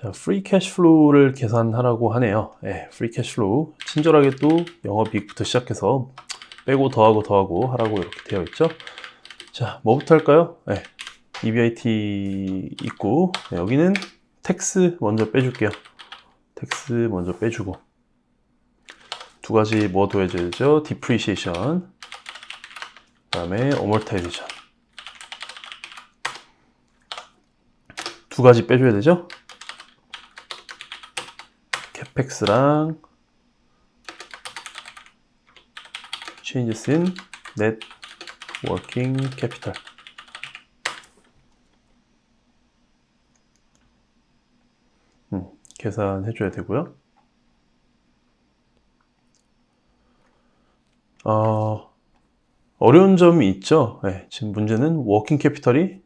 자, 프리 캐시플로우를 계산하라고 하네요. 예, 프리 캐시플로우. 친절하게 또 영업이익부터 시작해서 빼고 더하고 더하고 하라고 이렇게 되어 있죠. 자, 뭐부터 할까요? 예, EBIT 있고 네, 여기는 텍스 먼저 빼줄게요. 텍스 먼저 빼주고 두 가지 뭐 더해져야죠? 디프리시에이션 그다음에 어몰타이제이션 두 가지 빼줘야 되죠? 캐펙스랑 changes in net working capital 음, 계산해 줘야 되고요. 어, 어려운 점이 있죠. 네, 지금 문제는 워킹 캐피털이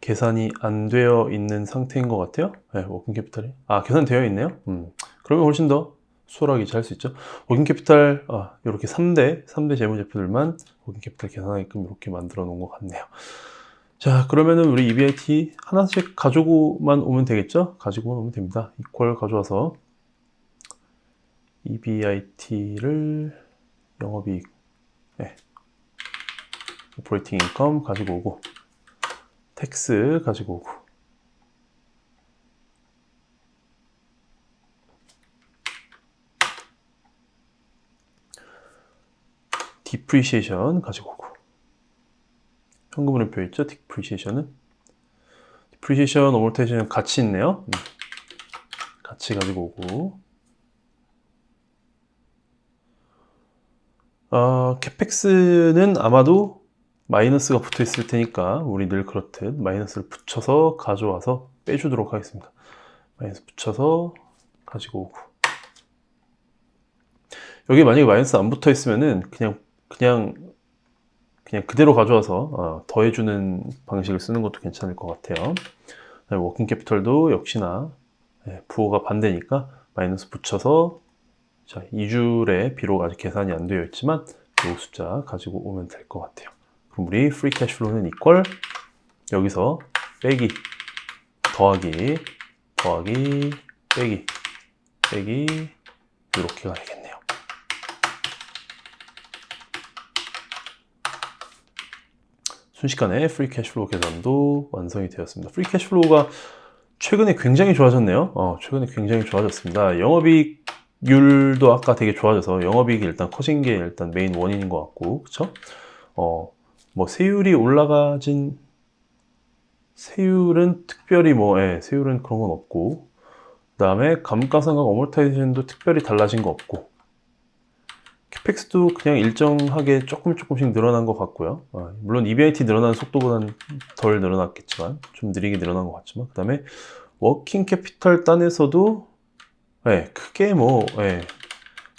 계산이 안 되어 있는 상태인 것 같아요. 네, 워킹 캐피탈이. 아, 계산되어 있네요. 음, 그러면 훨씬 더 수월하게 잘 수 있죠. 워킹 캐피탈, 아, 이렇게 3대, 3대 재무제표들만 워킹 캐피탈 계산하게끔 이렇게 만들어 놓은 것 같네요. 자, 그러면은 우리 EBIT 하나씩 가지고만 오면 되겠죠? 가지고만 오면 됩니다. 이퀄 가져와서 EBIT를 영업이익, 네. 오퍼레이팅 인컴 가지고 오고 텍스 가지고 오고 디프리시에이션 가지고 오고 현금흐름표 있죠? 디프리시에이션은 디프리시에이션, 어몰테이션 같이 있네요. 음. 같이 가지고 오고 어, 캐펙스는 아마도 마이너스가 붙어 있을 테니까 우리 늘 그렇듯 마이너스를 붙여서 가져와서 빼주도록 하겠습니다. 마이너스 붙여서 가지고 오고 여기 만약에 마이너스 안 붙어 있으면은 그냥 그냥 그냥 그대로 가져와서 어, 더해주는 방식을 쓰는 것도 괜찮을 것 같아요. 그다음에 워킹 캐피털도 역시나 예, 부호가 반대니까 마이너스 붙여서 자 2줄의 비록 아직 계산이 안 되어 있지만 이 숫자 가지고 오면 될 것 같아요. 그럼 우리 프리 캐시플로우는 이퀄 여기서 빼기 더하기 더하기 빼기 빼기 이렇게가 되겠네요. 순식간에 프리 캐시플로우 계산도 완성이 되었습니다. 프리 캐시플로우가 최근에 굉장히 좋아졌네요. 어, 최근에 굉장히 좋아졌습니다. 영업이익률도 아까 되게 좋아져서 영업이익이 일단 커진 게 일단 메인 원인인 것 같고, 그쵸? 어, 뭐 세율이 올라가진 세율은 특별히 뭐 예, 세율은 그런 건 없고 그 다음에 감가상각 어몰타이제이션도 특별히 달라진 거 없고 캐펙스도 그냥 일정하게 조금 조금씩 늘어난 것 같고요. 아, 물론 EBIT 늘어나는 속도보다는 덜 늘어났겠지만 좀 느리게 늘어난 것 같지만 그 다음에 워킹 캐피털 단에서도 예, 크게 뭐 예,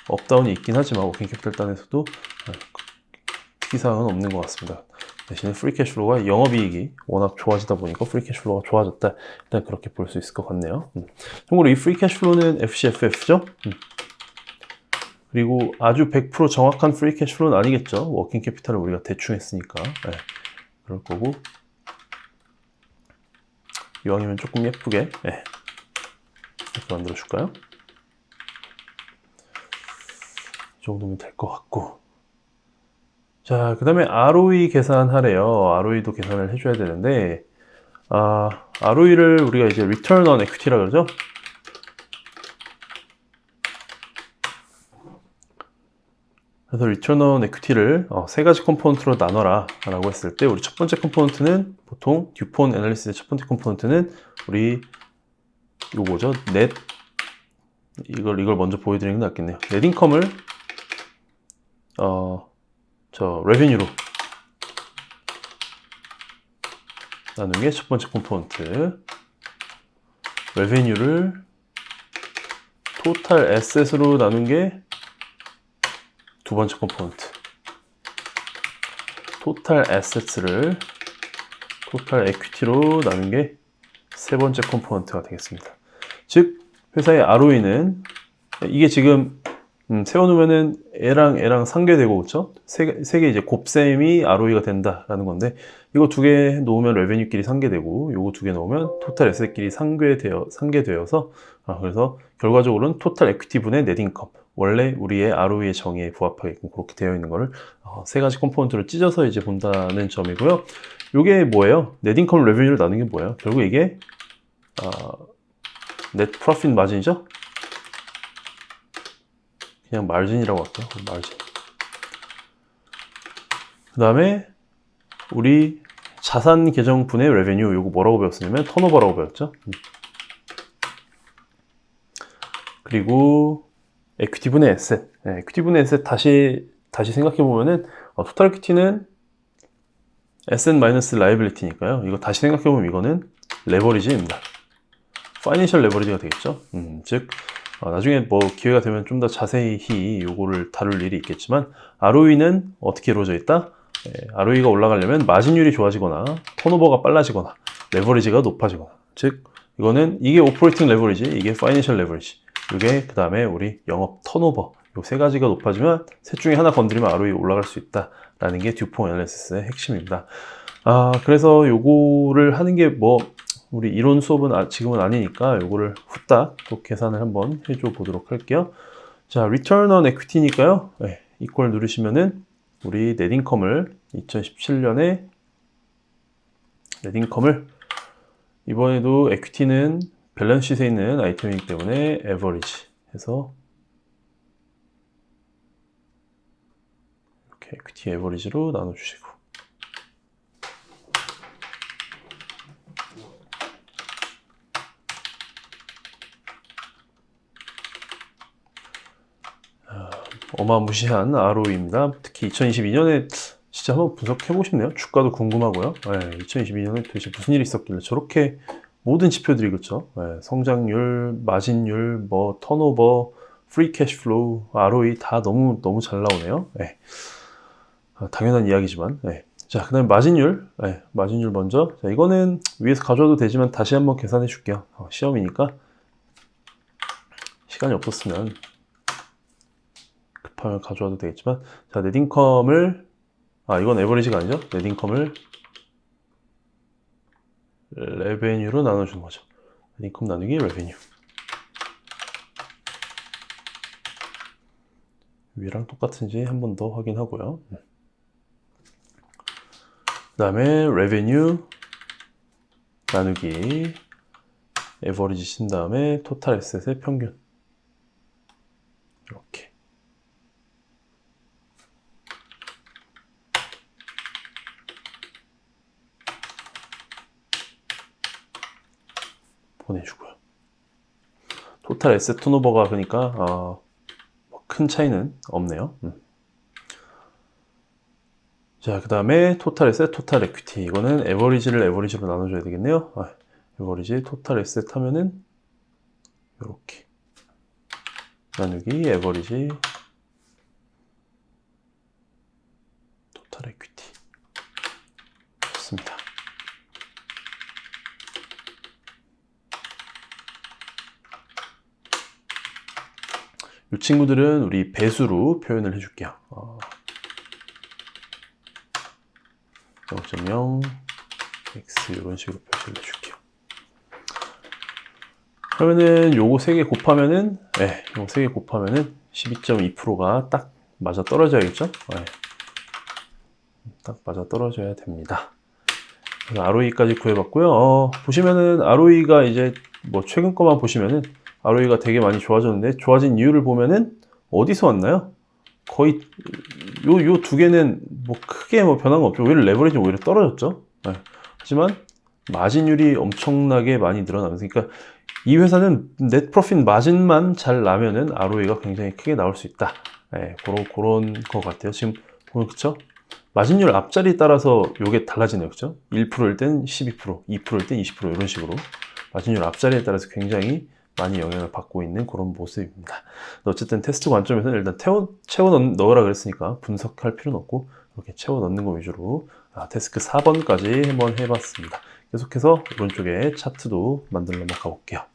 업다운이 있긴 하지만 워킹 캐피털 단에서도 예, 특이사항은 없는 것 같습니다. 대신에 프리 캐시플로우가 영업이익이 워낙 좋아지다 보니까 프리 캐시플로우가 좋아졌다. 일단 그렇게 볼 수 있을 것 같네요. 음. 참고로 이 프리 캐시플로우는 FCFF죠. 음. 그리고 아주 100% 정확한 프리 캐시플로우는 아니겠죠. 워킹 캐피탈을 우리가 대충 했으니까. 네. 그럴 거고. 이왕이면 조금 예쁘게 네. 이렇게 만들어 줄까요? 이 정도면 될 것 같고. 자, 그 다음에 ROE 계산하래요. ROE도 계산을 해줘야 되는데, 아, ROE를 우리가 이제 Return on Equity라 그러죠? 그래서 Return on Equity를 어, 세 가지 컴포넌트로 나눠라 라고 했을 때, 우리 첫 번째 컴포넌트는 보통 듀폰 애널리시스의 첫 번째 컴포넌트는 우리 이거 뭐죠? 넷 이걸 이걸 먼저 보여드리는 게 낫겠네요. 넷 인컴을 어, 저 레베뉴로 나누는 게첫 번째 컴포넌트 레베뉴를 토탈 에셋으로 나눈 게 두 번째 컴포넌트. 토탈 에셋을 토탈 에퀴티로 나눈 게 세 번째 컴포넌트가 되겠습니다. 즉 회사의 ROE는 이게 지금 음, 세워놓으면은 A랑 A랑 상계되고 그쵸? 세, 세개 이제 곱셈이 ROE가 된다라는 건데 이거 두 개 놓으면 레베뉴끼리 상계되고 요거 두 개 놓으면 토탈 에셋끼리 상계되어 상계되어서 아, 그래서 결과적으로는 토탈 에퀴티 분의 넷 인컴 원래 우리의 ROE의 정의에 부합하게끔 그렇게 되어 있는 거를 어, 세 가지 컴포넌트를 찢어서 이제 본다는 점이고요. 요게 뭐예요? 넷인컴 레베뉴를 나누는 게 뭐예요? 결국 이게 어, 넷 프로핏 마진이죠? 그냥 마진이라고 할게요. 마진. 그 다음에 우리 자산 계정 분의 레베뉴 요거 뭐라고 배웠냐면 턴오버라고 배웠죠. 음. 그리고 에퀴티분의 에셋. 네, 에퀴티분의 에셋 다시 다시 생각해 보면은 어, 토탈 에퀴티는 에셋 마이너스 라이빌리티니까요. 이거 다시 생각해 보면 이거는 레버리지입니다. 파이낸셜 레버리지가 되겠죠. 음, 즉 어, 나중에 뭐 기회가 되면 좀 더 자세히 요거를 다룰 일이 있겠지만 ROE는 어떻게 이루어져 있다? 예, ROE가 올라가려면 마진율이 좋아지거나 턴오버가 빨라지거나 레버리지가 높아지거나 즉 이거는 이게 오퍼레이팅 레버리지 이게 파이낸셜 레버리지 이게 그 다음에 우리 영업 턴오버 요세 가지가 높아지면 셋 중에 하나 건드리면 ROE 올라갈 수 있다라는 게 듀포 애널리시스의 핵심입니다. 아 그래서 요거를 하는 게 뭐 우리 이론 수업은 아- 지금은 아니니까 요거를 후딱 또 계산을 한번 해줘 보도록 할게요. 자, return on equity니까요. 네, 이퀄 누르시면은 우리 넷인컴을 2017년에 넷인컴을 이번에도 에퀴티는 밸런스 시트에 있는 아이템이기 때문에 에버리지 해서 이렇게 에퀴티 에버리지로 나눠주시고 어마무시한 ROE입니다. 특히 2022년에 진짜 한번 분석해보고 싶네요. 주가도 궁금하고요. 2022년에 도대체 무슨 일이 있었길래 저렇게 모든 지표들이 그렇죠. 네, 성장률, 마진율, 뭐 턴오버, 프리 캐시 플로우, ROE 다 너무 너무 잘 나오네요. 네. 아, 당연한 이야기지만. 네. 자, 그다음 마진율. 네, 마진율 먼저. 자, 이거는 위에서 가져와도 되지만 다시 한번 계산해 줄게요. 어, 시험이니까 시간이 없었으면 급하면 가져와도 되겠지만 자 넷인컴을 아 이건 에버리지가 아니죠 넷인컴을 레베뉴로 나눠주는 거죠. 넷인컴 나누기 레베뉴. 위랑 똑같은지 한 번 더 확인하고요. 그 다음에 레베뉴 나누기. 에버리지 친 다음에 토탈 에셋의 평균 이렇게 보내주고요. 토탈 에셋 턴오버가 그러니까 어, 뭐큰 차이는 없네요. 음. 자, 그 다음에 토탈 에셋, 토탈 에퀴티. 이거는 에버리지를 에버리지로 나눠줘야 되겠네요. 아, 에버리지, 토탈 에셋 하면은 이렇게 나누기 에버리지 토탈 에퀴티. 좋습니다. 이 친구들은 우리 배수로 표현을 해줄게요. 어, 0.0 x 이런 식으로 표시를 해줄게요. 그러면은 요거 세개 곱하면은 네, 요거 세개 곱하면은 12.2%가 딱 맞아 떨어져야겠죠? 네. 딱 맞아 떨어져야 됩니다. 그래서 ROE까지 구해봤고요. 어, 보시면은 ROE가 이제 뭐 최근 거만 보시면은 ROE가 되게 많이 좋아졌는데 좋아진 이유를 보면은 어디서 왔나요? 거의 요 요 두 개는 뭐 크게 뭐 변한 거 없죠. 오히려 레버리지 오히려 떨어졌죠. 네. 하지만 마진율이 엄청나게 많이 늘어나면서 그러니까 이 회사는 넷 프로핏 마진만 잘 나면은 ROE가 굉장히 크게 나올 수 있다. 네, 그런 그런 것 같아요. 지금 보면 그쵸? 마진율 앞자리에 따라서 요게 달라지네요. 그쵸? 1%일 땐 12%, 2%일 땐 20% 이런 식으로 마진율 앞자리에 따라서 굉장히 많이 영향을 받고 있는 그런 모습입니다. 어쨌든 테스트 관점에서는 일단 태워, 채워 넣, 넣으라 그랬으니까 분석할 필요는 없고 이렇게 채워 넣는 거 위주로 아, 테스크 4번까지 한번 해봤습니다. 계속해서 오른쪽에 차트도 만들러 가볼게요.